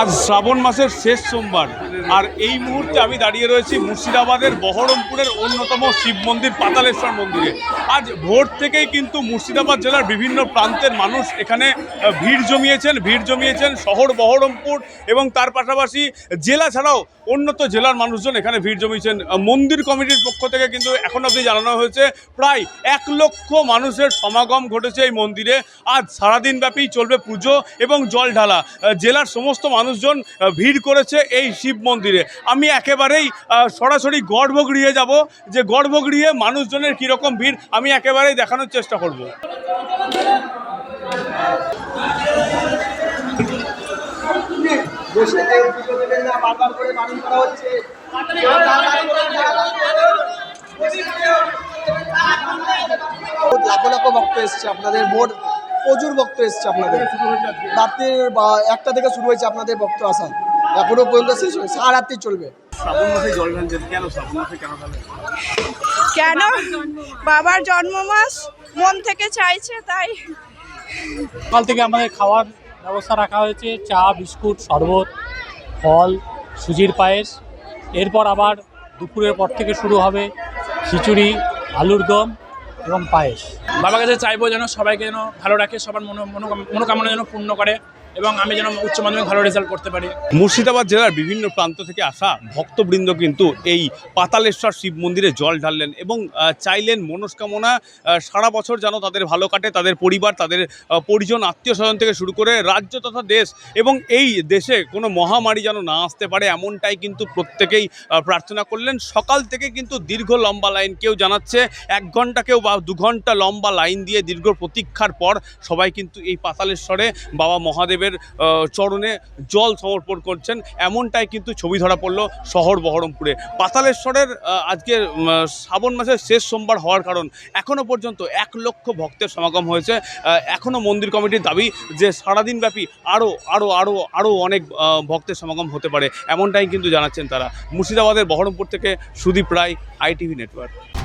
আজ শ্রাবণ মাসের শেষ সোমবার। আর এই মুহূর্তে আমি দাঁড়িয়ে রয়েছি মুর্শিদাবাদের বহরমপুরের অন্যতম শিব মন্দির, পাতালেশ্বর মন্দিরে। আজ ভোর থেকেই কিন্তু মুর্শিদাবাদ জেলার বিভিন্ন প্রান্তের মানুষ এখানে ভিড় জমিয়েছেন ভিড় জমিয়েছেন শহর বহরমপুর এবং তার পাশাপাশি জেলা ছাড়াও অন্যত জেলার মানুষজন এখানে ভিড় জমিয়েছেন। মন্দির কমিটির পক্ষ থেকে কিন্তু এখন অবধি জানানো হয়েছে, প্রায় এক লক্ষ মানুষের সমাগম ঘটেছে এই মন্দিরে। আজ সারাদিন ব্যাপী চলবে পুজো এবং জল ঢালা। জেলার সমস্ত মানুষজন ভিড় করেছে এই শিব মন্দিরে। আমি একেবারেই সরাসরি গর্ভগৃহে যাব, যে গর্ভগৃহে মানুষজনের কীরকম ভিড়, আমি একেবারেই দেখানোর চেষ্টা করব। লাখো লাখো ভক্ত এসছে, আপনাদের মোট প্রচুর ভক্ত এসছে আপনাদের। রাত্রির বা- একটা থেকে শুরু হয়েছে আপনাদের ভক্ত আসা এখনও পর্যন্ত শেষ হয়েছে সারা রাত্রি চলবে। শ্রাবণ মাসে জল ঢালছেন কেন? শ্রাবণ মাসে কেন কেন? বাবার জন্ম মাস মন থেকে চাইছে তাই। কাল থেকে আমাদের খাওয়ার ব্যবস্থা রাখা হয়েছে চা বিস্কুট শরবত ফল সুজির পায়েস। এরপর আবার দুপুরের পর থেকে শুরু হবে খিচুড়ি আলুর দম। এবং পায়েস। বাবার কাছে চাইব যেন সবাইকে যেন ভালো রাখে, সবার মনো মনোকাম- মনোকামনা যেন পূর্ণ করে। এবং আমি যেন উচ্চ মাধ্যমিক ভালো রেজাল্ট করতে পারি। মুর্শিদাবাদ জেলার বিভিন্ন প্রান্ত থেকে আসা ভক্তবৃন্দ কিন্তু এই পাতালেশ্বর শিব মন্দিরে জল ঢাললেন এবং চাইলেন মনস্কামনা সারা বছর যেন তাদের ভালো কাটে, তাদের পরিবার, তাদের পরিজন আত্মীয় স্বজন থেকে শুরু করে রাজ্য তথা দেশ এবং এই দেশে কোনো মহামারী যেন না আসতে পারে এমনটাই কিন্তু প্রত্যেকেই প্রার্থনা করলেন। সকাল থেকে কিন্তু দীর্ঘ লম্বা লাইন কেউ জানাচ্ছে, এক ঘণ্টা কেউ বা দু ঘণ্টা লম্বা লাইন দিয়ে দীর্ঘ প্রতীক্ষার পর সবাই কিন্তু এই পাতালেশ্বরে বাবা মহাদেবের আহ, চরণে জল সমর্পণ করছেন এমনটাই কিন্তু ছবি ধরা পড়ল শহর বহরমপুরে। পাতালেশ্বরের আজকে শ্রাবণ মাসের শেষ সোমবার হওয়ার কারণ এখনও পর্যন্ত এক লক্ষ ভক্তের সমাগম হয়েছে। এখনও মন্দির কমিটির দাবি যে সারাদিন ব্যাপী আরও আরও আরও আরও অনেক ভক্তের সমাগম হতে পারে এমনটাই কিন্তু জানাচ্ছেন তারা। মুর্শিদাবাদের বহরমপুর থেকে সুদীপ রায় আইটিভি নেটওয়ার্ক।